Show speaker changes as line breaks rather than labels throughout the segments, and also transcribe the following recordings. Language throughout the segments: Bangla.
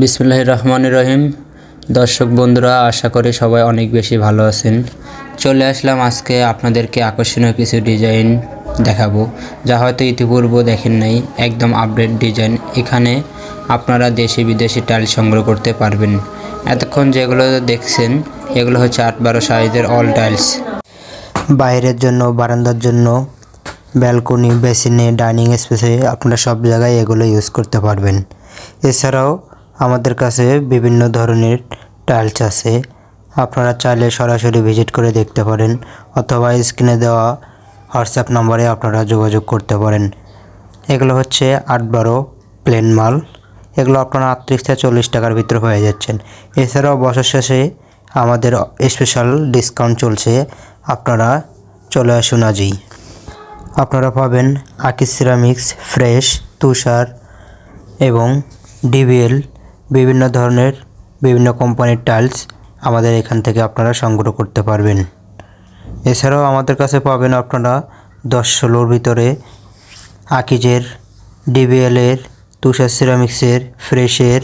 বিসমুল্লাহ রহমান রহিম। দর্শক বন্ধুরা, আশা করি সবাই অনেক বেশি ভালো আছেন। চলে আসলাম আজকে আপনাদেরকে আকর্ষণীয় কিছু ডিজাইন দেখাবো, যা হয়তো ইতিপূর্ব দেখেন নাই। একদম আপডেট ডিজাইন। এখানে আপনারা দেশি বিদেশি টাইল সংগ্রহ করতে পারবেন। এতক্ষণ যেগুলো দেখছেন, এগুলো হচ্ছে আট বারো সাইজের অল টাইলস
বাইরের জন্য, বারান্দার জন্য ব্যালকনি বেসিনে ডাইনিং স্পেসে আপনারা সব জায়গায় এগুলো ইউজ করতে পারবেন। এছাড়াও আমাদের কাছে বিভিন্ন ধরনের টাইলস আছে। আপনারা চাইলে সরাসরি ভিজিট করে দেখতে পারেন অথবা স্ক্রিনে দেওয়া হোয়াটসঅ্যাপ নম্বরে আপনারা যোগাযোগ করতে পারেন। এগুলো হচ্ছে আট বারো প্লেন মাল। এগুলো আপনারা আটত্রিশ থেকে চল্লিশ টাকার ভিতরে হয়ে যাচ্ছেন এছাড়াও বছর শেষে আমাদের স্পেশাল ডিসকাউন্ট চলছে। আপনারা চলে আসুন আজই। আপনারা পাবেন আকিস সিরামিক্স ফ্রেশ তুষার এবং ডিবিএল বিভিন্ন ধরনের বিভিন্ন কোম্পানির টাইলস আমাদের এখান থেকে আপনারা সংগ্রহ করতে পারবেন। এছাড়াও আমাদের কাছে পাবেন আপনারা দশ ষোলোর ভিতরে আকিজের ডিবিএলের তুষার সিরামিক্সের ফ্রেশের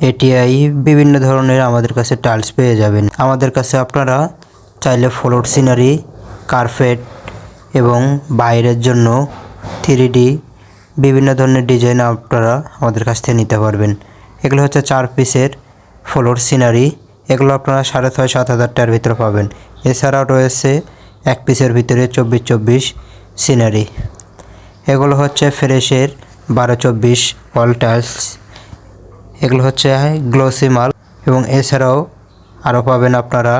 এটিআই বিভিন্ন ধরনের আমাদের কাছে টাইলস পেয়ে যাবেন। আমাদের কাছে আপনারা চাইলে ফ্লোর সিনারি কার্পেট এবং বাইরের জন্য থ্রি বিভিন্ন ধরনের ডিজাইন আপনারা আমাদের কাছ থেকে নিতে পারবেন। এগুলো হচ্ছে চার পিসের ফ্লোর সিনারি এগুলো আপনারা সাড়ে ছয়, সাত হাজার টাকার ভিতরে পাবেন। এছাড়াও রয়েছে এক পিসের ভিতরে চব্বিশ চব্বিশ সিনারি এগুলো হচ্ছে ফ্রেশের বারো, চব্বিশ অল টাইলস এগুলো হচ্ছে গ্লোসি মাল এবং এছাড়াও আরও পাবেন আপনারা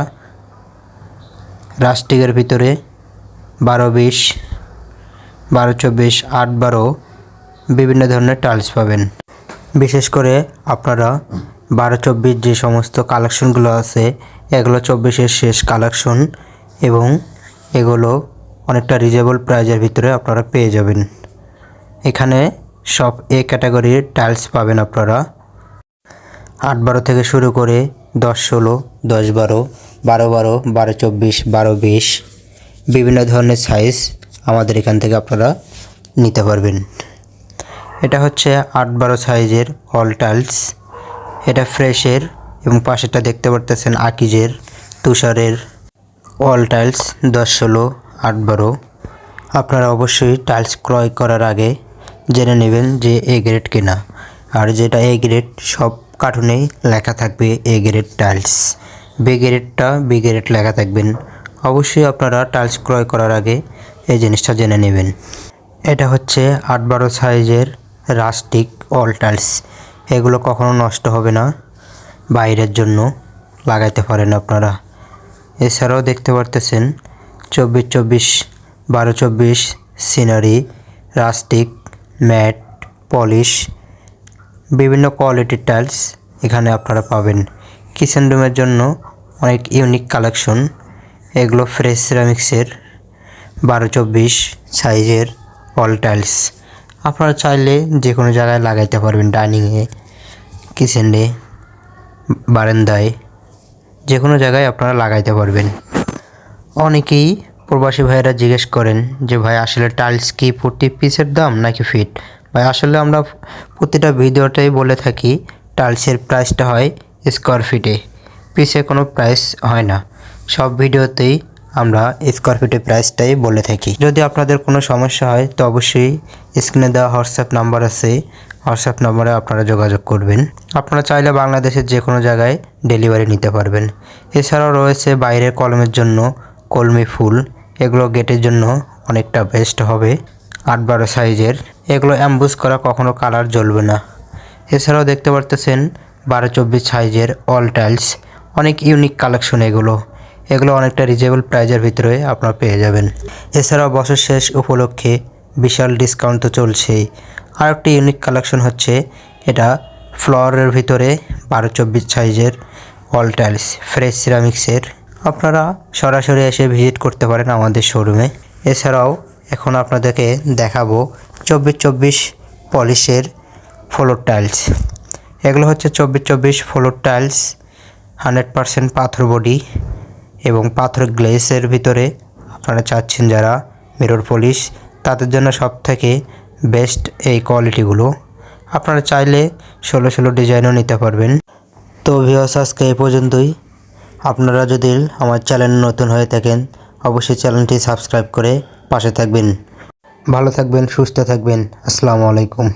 রাস্টিকের ভিতরে বারো, বিশ, বারো, চব্বিশ, আট, বারো বিভিন্ন ধরনের টাইলস পাবেন। বিশেষ করে আপনারা বারো চব্বিশ যে সমস্ত কালেকশনগুলো আছে, এগুলো চব্বিশের শেষ কালেকশন এবং এগুলো অনেকটা রিজনেবল প্রাইজের ভিতরে আপনারা পেয়ে যাবেন। এখানে সব এ ক্যাটাগরির টাইলস পাবেন আপনারা। আট বারো থেকে শুরু করে দশ ষোলো, দশ বারো বারো বারো বারো চব্বিশ, বারো বিশ, বিভিন্ন ধরনের সাইজ আমাদের এখান থেকে আপনারা নিতে পারবেন। এটা হচ্ছে আট বারো সাইজের অল টাইলস এটা ফ্রেশের এবং পাশেটা দেখতে পারতেছেন আকিজের, তুষারের অল টাইলস দশ ষোলো, আট বারো। আপনারা অবশ্যই টাইলস ক্রয় করার আগে জেনে নেবেন যে এ গ্রেড কেনা। আর যেটা এ গ্রেড সব কার্টুনেই লেখা থাকবে এ গ্রেড টাইলস বি গ্রেডটা বি গ্রেড লেখা থাকবেন। অবশ্যই আপনারা টাইলস ক্রয় করার আগে এই জিনিসটা জেনে নেবেন। এটা হচ্ছে আট বারো সাইজের রাস্টিক অল টাইলস। এগুলো কখনো নষ্ট হবে না। বাইরের জন্য লাগাইতে পারেন আপনারা। এছাড়াও দেখতে পারতেছেন চব্বিশ চব্বিশ, বারো চব্বিশ, সিনারি, রাস্টিক, ম্যাট, পলিশ, বিভিন্ন কোয়ালিটির টাইলস এখানে আপনারা পাবেন। কিচেন রুমের জন্য অনেক ইউনিক কালেকশন। এগুলো ফ্রেশ সিরামিক্সের, বারো চব্বিশ সাইজের অল টাইলস। আপনারা চাইলে যে কোনো জায়গায় লাগাইতে পারবেন ডাইনিংয়ে, কিচেনে, বারান্দায়, যে কোনো জায়গায় আপনারা লাগাইতে পারবেন। অনেকেই প্রবাসী ভাইয়েরা জিজ্ঞেস করেন যে, ভাই, আসলে টাইলস কি প্রতি পিসের দাম নাকি ফিট? ভাই, আসলে আমরা প্রতিটা ভিডিওটাই বলে থাকি, টাইলসের প্রাইসটা হয় স্কোয়ার ফিটে পিসে কোনো প্রাইস হয় না। সব ভিডিওতেই আমরা স্কোয়ার ফিটের প্রাইসটাই বলে থাকি। যদি আপনাদের কোনো সমস্যা হয়, তো অবশ্যই স্ক্রিনে দেওয়া হোয়াটসঅ্যাপ নাম্বার আছে। হোয়াটসঅ্যাপ নম্বরে আপনারা যোগাযোগ করবেন। আপনারা চাইলে বাংলাদেশের যে কোনো জায়গায় ডেলিভারি নিতে পারবেন। এছাড়াও রয়েছে বাইরের কলমের জন্য কলমি ফুল। এগুলো গেটের জন্য অনেকটা বেস্ট হবে। আট বারো সাইজের। এগুলো অ্যাম্বুস করা কখনো কালার জ্বলবে না। এছাড়াও দেখতে পারতেছেন বারো চব্বিশ সাইজের অল টাইলস অনেক ইউনিক কালেকশন এগুলো। এগুলো অনেকটা রিজনেবল প্রাইজের ভিতরে আপনারা পেয়ে যাবেন। এছাড়াও বছর শেষ উপলক্ষে বিশাল ডিসকাউন্ট তো চলছেই। আর একটি ইউনিক কালেকশন হচ্ছে এটা ফ্লোরের ভিতরে বারো চব্বিশ সাইজের অল টাইলস ফ্রেশ সিরামিক্সের আপনারা সরাসরি এসে ভিজিট করতে পারেন আমাদের শোরুমে এছাড়াও এখন আপনাদেরকে দেখাবো চব্বিশ চব্বিশ পলিশের ফ্লোর টাইলস এগুলো হচ্ছে চব্বিশ চব্বিশ ফ্লোর টাইলস হান্ড্রেড পারসেন্ট পাথর বডি এবং পাথর গ্লেসের ভিতরে আপনারা চাচ্ছেন যারা মিরর পলিশ, তাদের জন্য সব থেকে বেস্ট এই কোয়ালিটিগুলো। আপনারা চাইলে ষোলো ষোলো ডিজাইনও নিতে পারবেন। তো ভিওস আজকে এই পর্যন্তই। আপনারা যদি আমার চ্যানেল নতুন হয়ে থাকেন, অবশ্যই চ্যানেলটি সাবস্ক্রাইব করে পাশে থাকবেন। ভালো থাকবেন, সুস্থ থাকবেন। আসসালামু আলাইকুম।